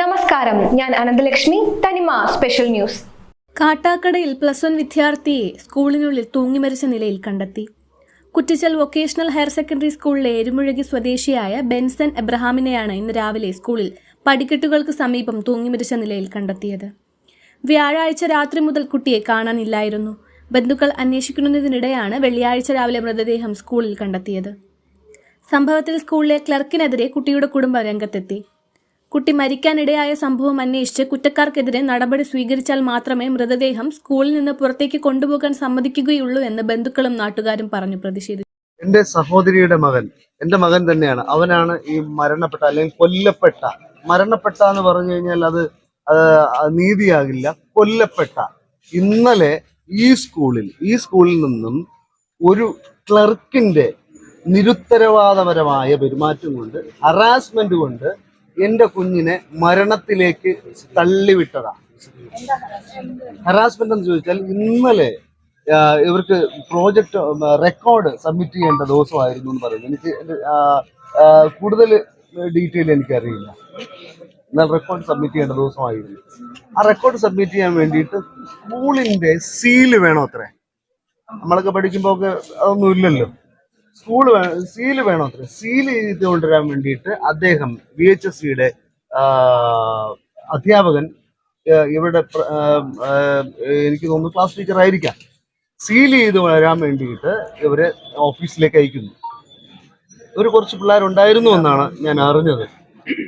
നമസ്കാരം. ഞാൻ Ananthalakshmi. Thanima special news. കാട്ടാക്കടയിൽ plus one വിദ്യാർത്ഥിയെ സ്കൂളിനുള്ളിൽ തൂങ്ങിമരിച്ച നിലയിൽ കണ്ടെത്തി. കുറ്റിച്ചൽ വൊക്കേഷണൽ ഹയർ സെക്കൻഡറി സ്കൂളിലെ എരുമുഴകി സ്വദേശിയായ ബെൻസൺ എബ്രഹാമിനെയാണ് ഇന്ന് രാവിലെ സ്കൂളിൽ പടിക്കെട്ടുകൾക്ക് സമീപം തൂങ്ങിമരിച്ച നിലയിൽ കണ്ടെത്തിയത്. വ്യാഴാഴ്ച രാത്രി മുതൽ കുട്ടിയെ കാണാനില്ലായിരുന്നു. ബന്ധുക്കൾ അന്വേഷിക്കുന്നതിനിടെയാണ് വെള്ളിയാഴ്ച രാവിലെ മൃതദേഹം സ്കൂളിൽ കണ്ടെത്തിയത്. സംഭവത്തിൽ സ്കൂളിലെ ക്ലർക്കിനെതിരെ കുട്ടിയുടെ കുടുംബം രംഗത്തെത്തി. കുട്ടി മരിക്കാനിടയായ സംഭവം അന്വേഷിച്ച് കുറ്റക്കാർക്കെതിരെ നടപടി സ്വീകരിച്ചാൽ മാത്രമേ മൃതദേഹം സ്കൂളിൽ നിന്ന് പുറത്തേക്ക് കൊണ്ടുപോകാൻ സമ്മതിക്കുകയുള്ളൂ എന്ന് ബന്ധുക്കളും നാട്ടുകാരും പറഞ്ഞു പ്രതിഷേധിച്ചു എന്റെ സഹോദരിയുടെ മകൻ എന്റെ മകൻ തന്നെയാണ്. അവനാണ് ഈ മരണപ്പെട്ട അല്ലെങ്കിൽ കൊല്ലപ്പെട്ട. മരണപ്പെട്ട എന്ന് പറഞ്ഞു കഴിഞ്ഞാൽ അത് നീതിയാകില്ല. കൊല്ലപ്പെട്ട. ഇന്നലെ ഈ സ്കൂളിൽ ഈ സ്കൂളിൽ നിന്നും ഒരു ക്ലർക്കിന്റെ നിരുത്തരവാദപരമായ പെരുമാറ്റം കൊണ്ട് ഹറാസ്മെന്റ് കൊണ്ട് എന്റെ കുഞ്ഞിനെ മരണത്തിലേക്ക് തള്ളിവിട്ടതാണ് ഹറാസ്മെന്റ് എന്ന് ചോദിച്ചാൽ ഇന്നലെ ഇവർക്ക് പ്രോജക്റ്റ് റെക്കോർഡ് സബ്മിറ്റ് ചെയ്യേണ്ട ദിവസമായിരുന്നു എന്ന് പറയുന്നത് എനിക്ക് കൂടുതൽ ഡീറ്റെയിൽ എനിക്കറിയില്ല. എന്നാൽ റെക്കോർഡ് സബ്മിറ്റ് ചെയ്യേണ്ട ദിവസമായിരുന്നു. ആ റെക്കോർഡ് സബ്മിറ്റ് ചെയ്യാൻ വേണ്ടിയിട്ട് സ്കൂളിന്റെ സീൽ വേണോ അത്രേ. നമ്മളൊക്കെ പഠിക്കുമ്പോൾ ഒക്കെ അതൊന്നും ഇല്ലല്ലോ. സ്കൂൾ സീൽ വേണോ അത്രേ. സീൽ ചെയ്ത് കൊണ്ടുവരാൻ വേണ്ടിയിട്ട് അദ്ദേഹം വി എച്ച് എസ് സിയുടെ അധ്യാപകൻ ഇവിടെ എനിക്ക് തോന്നുന്നു ക്ലാസ് ടീച്ചർ ആയിരിക്കാം. സീൽ ചെയ്ത് വരാൻ വേണ്ടിയിട്ട് ഇവരെ ഓഫീസിലേക്ക് അയക്കുന്നു. ഒരു കുറച്ച് പിള്ളേരുണ്ടായിരുന്നു എന്നാണ് ഞാൻ അറിഞ്ഞത്.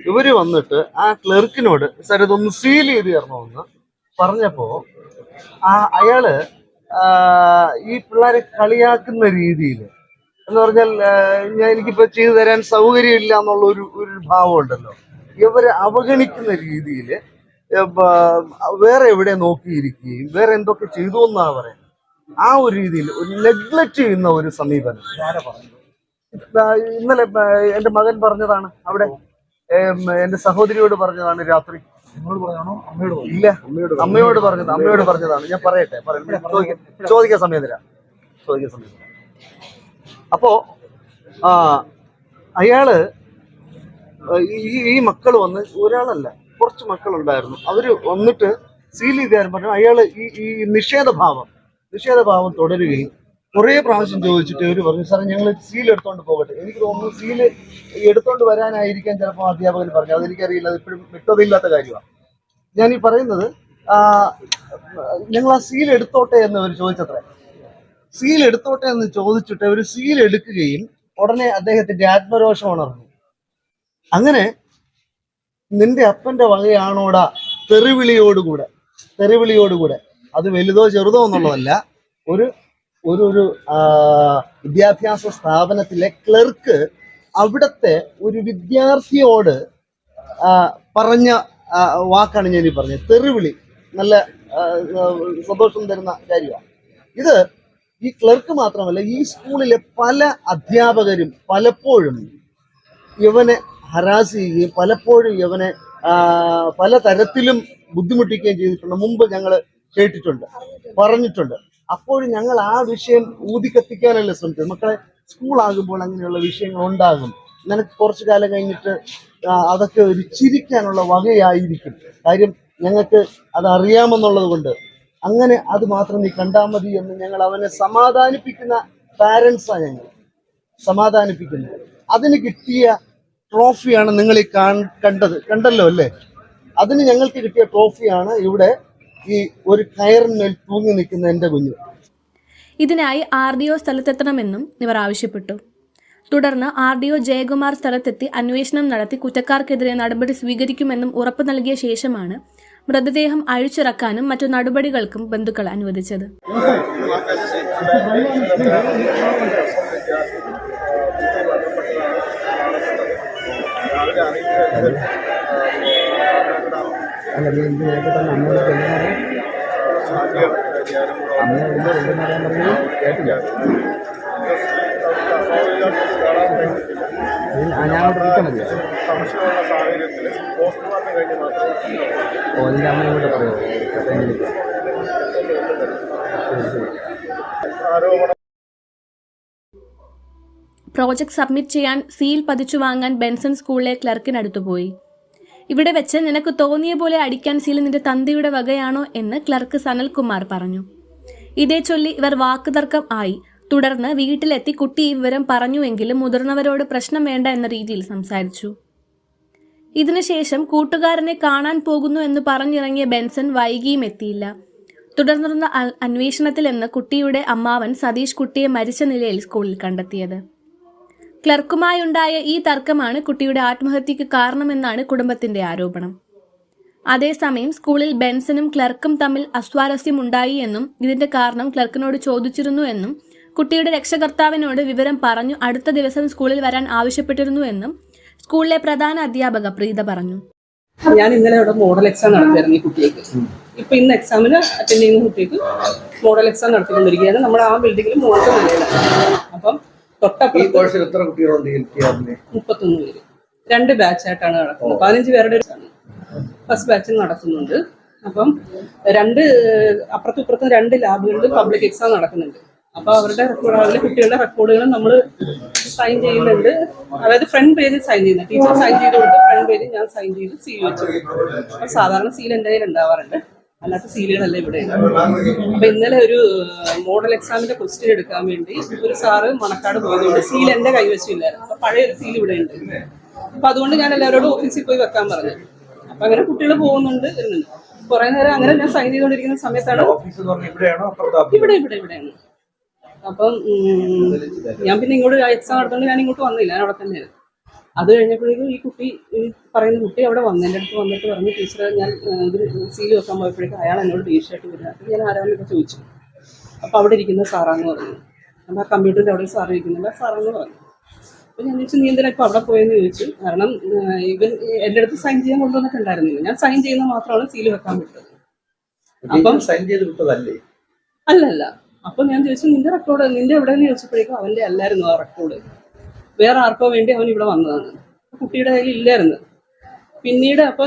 ഇവർ വന്നിട്ട് ആ ക്ലർക്കിനോട് സാർ ഇതൊന്ന് സീൽ ചെയ്ത് തരണമെന്ന് പറഞ്ഞപ്പോ ആ അയാൾ ഈ പിള്ളേരെ കളിയാക്കുന്ന രീതിയിൽ എന്ന് പറഞ്ഞാൽ ഞാൻ എനിക്കിപ്പോ ചെയ്തു തരാൻ സൗകര്യമില്ല എന്നുള്ള ഒരു ഒരു ഭാവം ഉണ്ടല്ലോ. ഇവരെ അവഗണിക്കുന്ന രീതിയിൽ വേറെ എവിടെ നോക്കിയിരിക്കുകയും വേറെ എന്തൊക്കെ ചെയ്തു എന്നാ പറയാം. ആ ഒരു രീതിയിൽ ഒരു നെഗ്ലക്ട് ചെയ്യുന്ന ഒരു സമീപനം. ഇന്നലെ എന്റെ മകൻ പറഞ്ഞതാണ് അവിടെ. എന്റെ സഹോദരിയോട് പറഞ്ഞതാണ് രാത്രി. ഇല്ല. അമ്മയോട് പറഞ്ഞത് അമ്മയോട് പറഞ്ഞതാണ്. ഞാൻ പറയട്ടെ പറയട്ടെ. ചോദിക്കാൻ സമയം തരാം. ചോദിക്കാൻ സമയം തരാം. അപ്പോ ആ അയാൾ ഈ ഈ മക്കൾ വന്ന് ഒരാളല്ല കുറച്ച് മക്കളുണ്ടായിരുന്നു. അവർ വന്നിട്ട് സീൽ ചെയ്താരും പറഞ്ഞു. അയാൾ ഈ ഈ നിഷേധഭാവം നിഷേധഭാവം തുടരുകയും കുറേ പ്രാവശ്യം ചോദിച്ചിട്ട് അവർ പറഞ്ഞു സാറേ ഞങ്ങൾ സീൽ എടുത്തോണ്ട് പോകട്ടെ. എനിക്ക് തോന്നുന്നു സീൽ എടുത്തോണ്ട് വരാനായിരിക്കാൻ ചിലപ്പോൾ അധ്യാപകർ പറഞ്ഞു അതെനിക്കറിയില്ല. അത് ഇപ്പോഴും വ്യക്തതയില്ലാത്ത കാര്യമാണ്. ഞാൻ ഈ പറയുന്നത് ഞങ്ങൾ ആ സീൽ എടുത്തോട്ടെ എന്ന് അവർ ചോദിച്ചത്ര. സീൽ എടുത്തോട്ടെ എന്ന് ചോദിച്ചിട്ട് അവർ സീൽ എടുക്കുകയും ഉടനെ അദ്ദേഹത്തിന്റെ ആത്മരോഷം ഉണർന്നു. അങ്ങനെ നിന്റെ അപ്പന്റെ വകയാണോടാ തെറിവിളിയോടുകൂടെ? തെറിവിളിയോടുകൂടെ. അത് വലുതോ ചെറുതോ എന്നുള്ളതല്ല. ഒരു ഒരു ഒരു വിദ്യാഭ്യാസ സ്ഥാപനത്തിലെ ക്ലർക്ക് അവിടുത്തെ ഒരു വിദ്യാർത്ഥിയോട് പറഞ്ഞ വാക്കാണ് ഞാൻ ഈ പറഞ്ഞത്. തെറിവിളി. നല്ല സന്തോഷം തരുന്ന കാര്യമാണ്. ഇത് ഈ ക്ലർക്ക് മാത്രമല്ല ഈ സ്കൂളിലെ പല അധ്യാപകരും പലപ്പോഴും ഇവനെ ഹരാസ് ചെയ്യുകയും പലപ്പോഴും ഇവനെ പല തരത്തിലും ബുദ്ധിമുട്ടിക്കുകയും ചെയ്തിട്ടുണ്ട്. മുമ്പ് ഞങ്ങൾ കേട്ടിട്ടുണ്ട് പറഞ്ഞിട്ടുണ്ട്. അപ്പോഴും ഞങ്ങൾ ആ വിഷയം ഊതിക്കത്തിക്കാനല്ലേ ശ്രമിച്ചത്. മക്കളെ സ്കൂളാകുമ്പോൾ അങ്ങനെയുള്ള വിഷയങ്ങൾ ഉണ്ടാകും നിനക്ക് കുറച്ചു കാലം കഴിഞ്ഞിട്ട് അതൊക്കെ ഒരു ചിരിക്കാനുള്ള വകയായിരിക്കും. കാര്യം ഞങ്ങൾക്ക് അത് അറിയാമെന്നുള്ളത് കൊണ്ട് അങ്ങനെ അത് മാത്രം നീ കണ്ടാൽ മതി എന്ന് ഞങ്ങൾ അവനെ സമാധാനിപ്പിക്കുന്ന പാരൻസാണ് ഞങ്ങൾ. സമാധാനിപ്പിക്കുന്നത്. അതിന് കിട്ടിയ ട്രോഫിയാണ് നിങ്ങൾ ഈ കണ്ടത്. കണ്ടല്ലോ അല്ലേ? അതിന് ഞങ്ങൾക്ക് കിട്ടിയ ട്രോഫിയാണ് ഇവിടെ ഈ ഒരു കയറിന്മേൽ തൂങ്ങി നിൽക്കുന്ന എന്റെ കുഞ്ഞ്. ഇതിനായി ആർ ഡി ഒ സ്ഥലത്തെത്തണമെന്നും ഇവർ ആവശ്യപ്പെട്ടു. തുടർന്ന് ആർ ഡി ഒ ജയകുമാർ സ്ഥലത്തെത്തി അന്വേഷണം നടത്തി കുറ്റക്കാർക്കെതിരെ നടപടി സ്വീകരിക്കുമെന്നും ഉറപ്പ് നൽകിയ ശേഷമാണ് മൃതദേഹം അഴിച്ചിറക്കാനും മറ്റു നടപടികൾക്കും ബന്ധുക്കൾ അനുവദിച്ചത്. സംശയമുള്ള സാഹചര്യത്തിൽ പോസ്റ്റ്മോർട്ടം കഴിഞ്ഞ് മാത്രമേ ആരോപണം പ്രോജക്ട് സബ്മിറ്റ് ചെയ്യാൻ സീൽ പതിച്ചു വാങ്ങാൻ ബെൻസൺ സ്കൂളിലെ ക്ലർക്കിനടുത്തു പോയി. ഇവിടെ വെച്ച് നിനക്ക് തോന്നിയ പോലെ അടിക്കാൻ സീൽ നിന്റെ തന്തയുടെ വകയാണോ എന്ന് ക്ലർക്ക് സനൽകുമാർ പറഞ്ഞു. ഇതേ ചൊല്ലി ഇവർ വാക്കുതർക്കം ആയി. തുടർന്ന് വീട്ടിലെത്തി കുട്ടി ഈ വിവരം പറഞ്ഞുവെങ്കിലും മുതിർന്നവരോട് പ്രശ്നം വേണ്ട എന്ന രീതിയിൽ സംസാരിച്ചു. ഇതിനുശേഷം കൂട്ടുകാരനെ കാണാൻ പോകുന്നു എന്ന് പറഞ്ഞിറങ്ങിയ ബെൻസൺ വൈകിയും എത്തിയില്ല. തുടർന്നിരുന്ന അ- അന്വേഷണത്തിൽ നിന്ന് കുട്ടിയുടെ അമ്മാവൻ സതീഷ് കുട്ടിയെ മരിച്ച നിലയിൽ സ്കൂളിൽ കണ്ടെത്തിയത്. ക്ലർക്കുമായുണ്ടായ ഈ തർക്കമാണ് കുട്ടിയുടെ ആത്മഹത്യക്ക് കാരണമെന്നാണ് കുടുംബത്തിന്റെ ആരോപണം. അതേസമയം സ്കൂളിൽ ബെൻസനും ക്ലർക്കും തമ്മിൽ അസ്വാരസ്യം ഉണ്ടായി എന്നും ഇതിന്റെ കാരണം ക്ലർക്കിനോട് ചോദിച്ചിരുന്നു എന്നും കുട്ടിയുടെ രക്ഷകർത്താവിനോട് വിവരം പറഞ്ഞു അടുത്ത ദിവസം സ്കൂളിൽ വരാൻ ആവശ്യപ്പെട്ടിരുന്നു എന്നും സ്കൂളിലെ പ്രധാന അധ്യാപക പ്രീത പറഞ്ഞു. ഞാൻ ഇന്നലെ അവിടെ മോഡൽ എക്സാം നടത്തിയായിരുന്നു ഈ കുട്ടിക്ക് ഇപ്പൊ ഇന്ന് എക്സാമിന് അറ്റൻഡ് ചെയ്യുന്ന കുട്ടിക്ക് മോഡൽ എക്സാം നടത്തിക്കൊണ്ടിരിക്കുകയാണ്. നമ്മൾ ആ ബിൽഡിങ്ങിൽ മോഡൽ അപ്പം ഈ കോഴ്സിൽ എത്ര കുട്ടികളുണ്ട് എൽ കെ ആറിന്? മുപ്പത്തൊന്ന് പേര്. രണ്ട് ബാച്ച് ആയിട്ടാണ് നടക്കുന്നത് പതിനഞ്ച് പേരുടെ ഫസ്റ്റ് ബാച്ചിൽ നടക്കുന്നുണ്ട് അപ്പം രണ്ട് അപ്പുറത്തും ഇപ്പുറത്തും രണ്ട് ലാബുകളിൽ പബ്ലിക് എക്സാം നടക്കുന്നുണ്ട്. അപ്പൊ അവരുടെ റെക്കോർഡ് കുട്ടികളുടെ റെക്കോർഡുകൾ നമ്മൾ സൈൻ ചെയ്യുന്നുണ്ട്. അതായത് ഫ്രണ്ട് പേജിൽ സൈൻ ചെയ്യുന്നത് ടീച്ചർ സൈൻ ചെയ്ത് കൊടുത്ത് ഫ്രണ്ട് പേജിൽ ഞാൻ സൈൻ ചെയ്ത് സീൽ വെച്ചു. അപ്പൊ സാധാരണ സീൽ എന്റെ കയ്യിൽ ഉണ്ടാവാറുണ്ട്. അല്ലാത്ത സീലുകളല്ല ഇവിടെ. അപ്പൊ ഇന്നലെ ഒരു മോഡൽ എക്സാമിന്റെ ക്വസ്റ്റ്യൻ എടുക്കാൻ വേണ്ടി ഒരു സാറ് മണക്കാട് പോയതുകൊണ്ട് സീൽ എന്റെ കൈവശമില്ലായിരുന്നു അപ്പൊ പഴയ ഒരു സീൽ ഇവിടെ ഉണ്ട്. അപ്പൊ അതുകൊണ്ട് ഞാൻ എല്ലാവരോടും ഓഫീസിൽ പോയി വെക്കാൻ പറഞ്ഞു. അപ്പൊ അങ്ങനെ കുട്ടികൾ പോകുന്നുണ്ട് കുറെ നേരം അങ്ങനെ ഞാൻ സൈൻ ചെയ്തുകൊണ്ടിരിക്കുന്ന സമയത്താണ് ഇവിടെ ഇവിടെ ഇവിടെയാണ്. അപ്പം ഞാൻ പിന്നെ ഇങ്ങോട്ട് എക്സാം നടത്തുകൊണ്ട് ഞാൻ ഇങ്ങോട്ട് വന്നില്ല. ഞാൻ അവിടെ തന്നെയായിരുന്നു. അത് കഴിഞ്ഞപ്പോഴേക്കും ഈ കുട്ടി ഈ പറയുന്ന കുട്ടി അവിടെ വന്നു എന്റെ അടുത്ത് വന്നിട്ട് പറഞ്ഞു ടീച്ചറെ ഞാൻ ഇത് സീൽ വെക്കാൻ പോയപ്പോഴേക്കും അയാൾ എന്നോട് ടീഷർട്ട് വരുന്നത് ഞാൻ ആരാന്നൊക്കെ ചോദിച്ചു. അപ്പോൾ അവിടെ ഇരിക്കുന്ന സാറാന്ന് പറഞ്ഞു. അപ്പം ആ കമ്പ്യൂട്ടറിന്റെ അവിടെ സാറ് ഇരിക്കുന്നില്ല സാറാന്ന് പറഞ്ഞു. അപ്പോൾ ഞാൻ ചോദിച്ചു നീ എന്തിനാ ഇപ്പോൾ അവിടെ പോയെന്ന് ചോദിച്ചു? കാരണം ഇവൻ എന്റെ അടുത്ത് സൈൻ ചെയ്യാൻ കൊണ്ടുവന്നിട്ടുണ്ടായിരുന്നില്ല. ഞാൻ സൈൻ ചെയ്യുന്ന മാത്രമാണ് സീൽ വെക്കാൻ വിട്ടത് അപ്പം സൈൻ ചെയ്ത് വിട്ടതല്ലേ? അല്ലല്ല. അപ്പൊ ഞാൻ ചോദിച്ചു നിന്റെ റെക്കോർഡ് നിന്റെ എവിടെയെന്ന് ചോദിച്ചപ്പോഴേക്കും അവന്റെ അല്ലായിരുന്നു ആ റെക്കോർഡ് വേറെ ആർക്കോ വേണ്ടി അവൻ ഇവിടെ വന്നതാണ്. കുട്ടിയുടെ കയ്യിൽ ഇല്ലായിരുന്നു. പിന്നീട് അപ്പൊ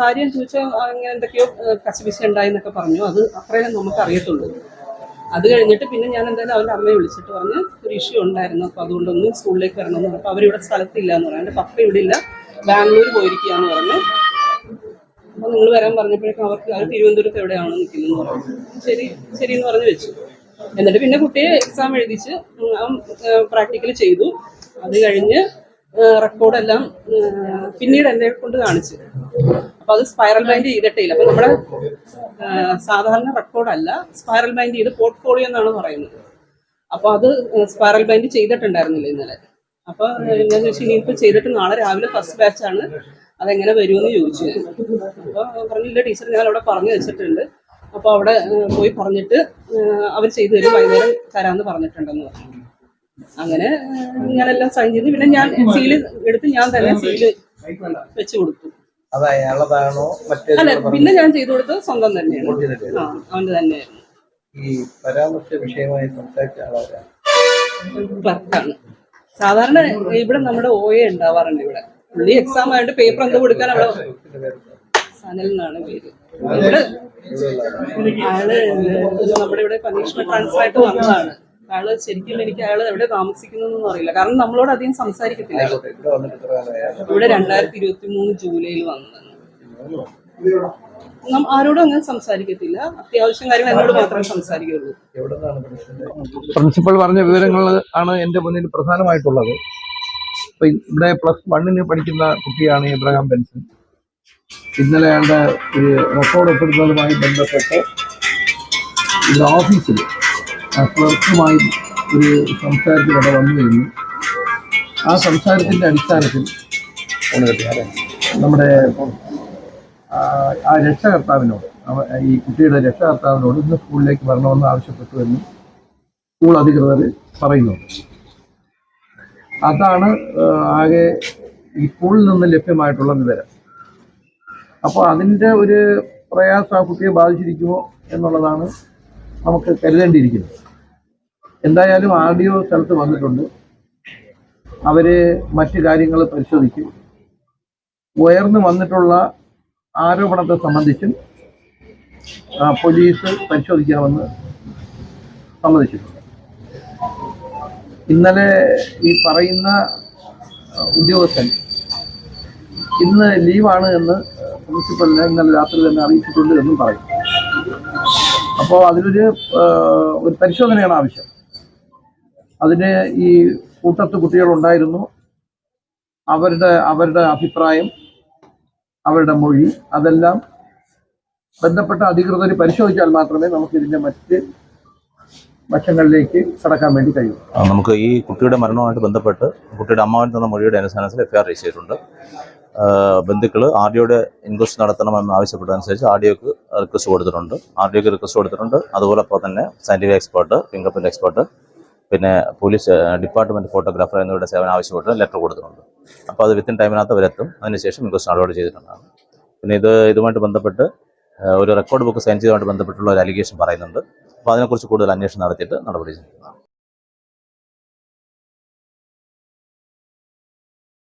കാര്യം ചോദിച്ചാൽ അങ്ങനെ എന്തൊക്കെയോ കശപിശ ഉണ്ടായി എന്നൊക്കെ പറഞ്ഞു. അത് അത്രയും നമുക്ക് അറിയത്തുള്ളൂ അത് കഴിഞ്ഞിട്ട് പിന്നെ ഞാൻ എന്തായാലും അവന്റെ അമ്മയെ വിളിച്ചിട്ട് പറഞ്ഞ് ഒരു ഇഷ്യൂ ഉണ്ടായിരുന്നു. അപ്പോൾ അതുകൊണ്ടൊന്ന് സ്കൂളിലേക്ക് വരണമെന്ന് പറഞ്ഞു. അപ്പോൾ അവരിവിടെ സ്ഥലത്തില്ല എന്ന് പറഞ്ഞു. എന്റെ പപ്പ ഇവിടെ ഇല്ല. ബാംഗ്ലൂർ പോയിരിക്കുകയെന്ന് പറഞ്ഞു. അപ്പോൾ നിങ്ങൾ വരാൻ പറഞ്ഞപ്പോഴേക്കും അവർക്ക് അവർ തിരുവനന്തപുരത്ത് എവിടെയാണ് നിൽക്കുന്നതെന്ന് പറഞ്ഞു. ശരി ശരി എന്ന് പറഞ്ഞ് വെച്ചു. എന്നിട്ട് പിന്നെ കുട്ടിയെ എക്സാം എഴുതിച്ച് അവൻ പ്രാക്ടിക്കൽ ചെയ്തു. അത് കഴിഞ്ഞ് റെക്കോർഡെല്ലാം പിന്നീട് എന്നെ കൊണ്ട് കാണിച്ചു. അപ്പൊ അത് സ്പൈറൽ ബൈൻഡ് ചെയ്തിട്ടില്ല അപ്പൊ നമ്മുടെ സാധാരണ റെക്കോർഡല്ല സ്പൈറൽ ബൈൻഡ് ചെയ്ത് പോർട്ട്ഫോളിയോ എന്നാണ് പറയുന്നത്. അപ്പൊ അത് സ്പൈറൽ ബൈൻഡ് ചെയ്തിട്ടുണ്ടായിരുന്നില്ല ഇന്നലെ. അപ്പൊ ഞാൻ ചോദിച്ചു ഇനിയിപ്പോ ചെയ്തിട്ട് നാളെ രാവിലെ ഫസ്റ്റ് ബാച്ചാണ് അതെങ്ങനെ വരുമെന്ന് ചോദിച്ചു ഞാൻ. അപ്പൊ പറഞ്ഞില്ല ടീച്ചർ ഞാൻ അവിടെ പറഞ്ഞു വെച്ചിട്ടുണ്ട്. അപ്പൊ അവിടെ പോയി പറഞ്ഞിട്ട് അവർ ചെയ്തു തരും വൈകുന്നേരം തരാമെന്ന് പറഞ്ഞിട്ടുണ്ടെന്ന് പറഞ്ഞു. അങ്ങനെ ഞാനെല്ലാം സൈൻ ചെയ്തു. പിന്നെ ഞാൻ സീൽ എടുത്ത് ഞാൻ തന്നെ സീൽ വെച്ച് കൊടുത്തു. അല്ല പിന്നെ ഞാൻ ചെയ്തു കൊടുത്തത് സ്വന്തം തന്നെയാണ്. ആ അവന്റെ തന്നെയായിരുന്നു ഈ പരാമർശ വിഷയമായി സംസാരിച്ച ക്ലർക്കാണ് സാധാരണ ഇവിടെ നമ്മുടെ ഒ എ ഉണ്ടാവാറുണ്ട് ഇവിടെ. പുള്ളി എക്സാം ആയിട്ട് പേപ്പർ എന്ത് കൊടുക്കാൻ അവിടെ സനൽ എന്നാണ് പേര്. ഇവിടെ ആൾ നമ്മുടെ ഇവിടെ പരീക്ഷണ ട്രാൻസ്ഫർ ആയിട്ട് വന്നതാണ്. അയാൾ ശരിക്കും എനിക്ക് അയാൾ എവിടെ താമസിക്കുന്നതെന്നൊന്നും അറിയില്ല. കാരണം നമ്മളോട് അധികം സംസാരിക്കത്തില്ല. ആൾ. ഇവിടെ രണ്ടായിരത്തി ഇരുപത്തി മൂന്ന് ജൂലൈയിൽ വന്നതാണ്. ആരോടും അങ്ങനെ സംസാരിക്കത്തില്ല. അത്യാവശ്യം കാര്യങ്ങൾ എന്നോട് മാത്രമേ സംസാരിക്കുള്ളൂ പ്രിൻസിപ്പൾ പ്രിൻസിപ്പൽ പറഞ്ഞ വിവരങ്ങൾ ആണ് എന്റെ മുന്നിൽ പ്രധാനമായിട്ടുള്ളത്. ഇപ്പൊ ഇവിടെ പ്ലസ് വണ്ണിന് പഠിക്കുന്ന കുട്ടിയാണ് ഇബ്രഹാം ബെൻസൺ. ഇന്നലെ അയാളുടെ ഒരു റെക്കോർഡ് ഒപ്പിടുന്നതുമായി ബന്ധപ്പെട്ട് ഇത് ഓഫീസിൽ ക്ലർക്കുമായി ഒരു സംസാരത്തിലൂടെ വന്നു കഴിഞ്ഞു. ആ സംസാരത്തിന്റെ അടിസ്ഥാനത്തിൽ നമ്മുടെ ആ, രക്ഷകർത്താവിനോട് ഈ കുട്ടിയുടെ രക്ഷകർത്താവിനോട് ഇന്ന് സ്കൂളിലേക്ക് വരണമെന്ന് ആവശ്യപ്പെട്ടു എന്ന് സ്കൂൾ അധികൃതർ പറയുന്നുണ്ട്. അതാണ് ആകെ ഈ സ്കൂളിൽ നിന്ന് ലഭ്യമായിട്ടുള്ള വിവരം. അപ്പോൾ അതിന്റെ ഒരു പ്രയാസം ആ കുട്ടിയെ ബാധിച്ചിരിക്കുമോ എന്നുള്ളതാണ് നമുക്ക് കരുതേണ്ടിയിരിക്കുന്നത്. എന്തായാലും ആർ ഡി ഒ സ്ഥലത്ത് വന്നിട്ടുണ്ട്. അവർ മറ്റു കാര്യങ്ങൾ പരിശോധിക്കും. ഉയർന്നു വന്നിട്ടുള്ള ആരോപണത്തെ സംബന്ധിച്ചും പോലീസ് പരിശോധിക്കാമെന്ന് സമ്മതിച്ചിട്ടുണ്ട്. ഇന്നലെ ഈ പറയുന്ന ഉദ്യോഗസ്ഥൻ ഇന്ന് ലീവാണ് എന്ന് പ്രിൻസിപ്പലിനെ ഇന്നലെ രാത്രി തന്നെ അറിയിച്ചിട്ടുണ്ട് എന്നും പറയും അപ്പോൾ അതിലൊരു ഒരു പരിശോധനയാണ് ആവശ്യം. അതിന് ഈ കൂട്ടത്ത് കുട്ടികളുണ്ടായിരുന്നു. അവരുടെ അവരുടെ അഭിപ്രായം അവരുടെ മൊഴി അതെല്ലാം ബന്ധപ്പെട്ട അധികൃതർ പരിശോധിച്ചാൽ മാത്രമേ നമുക്ക് ഇതിന്റെ മറ്റ് വശങ്ങളിലേക്ക് കടക്കാൻ വേണ്ടി കഴിയൂ. നമുക്ക് ഈ കുട്ടിയുടെ മരണവുമായിട്ട് ബന്ധപ്പെട്ട് കുട്ടിയുടെ അമ്മാവൻ തന്ന മൊഴിയുടെ അനുസരണത്തിൽ എഫ്ഐആർ രജിസ്റ്റർ ചെയ്തിട്ടുണ്ട്. ബന്ധുക്കൾ ആർ ഡിയോടെ ഇൻക്വസ്റ്റ് നടത്തണമെന്ന് ആവശ്യപ്പെട്ടതനുസരിച്ച് ആർ ഡിഒക്ക് റിക്വസ്റ്റ് കൊടുത്തിട്ടുണ്ട്. ആർ ഡിഒക്ക് റിക്വസ്റ്റ് കൊടുത്തിട്ടുണ്ട്. അതുപോലെ തന്നെ scientific expert finger print expert പിന്നെ പോലീസ് ഡിപ്പാർട്ട്മെന്റ് ഫോട്ടോഗ്രാഫർ എന്നിവരുടെ സേവനം ആവശ്യപ്പെട്ട് ലെറ്റർ കൊടുത്തിട്ടുണ്ട്. അപ്പോൾ അത് വിത്തിൻ ടൈമിനകത്ത് അവരെത്തും. അതിനുശേഷം ഇൻക്വസ്റ്റ് നടപടി ചെയ്തിട്ടുണ്ടാകും പിന്നെ ഇത് ഇതുമായിട്ട് ബന്ധപ്പെട്ട് ഒരു റെക്കോർഡ് ബുക്ക് സൈൻ ചെയ്തുമായിട്ട് ബന്ധപ്പെട്ടുള്ള ഒരു അലിഗേഷൻ പറയുന്നുണ്ട്. അപ്പോൾ അതിനെക്കുറിച്ച് കൂടുതൽ അന്വേഷണം നടത്തിയിട്ട് നടപടി ചെയ്യും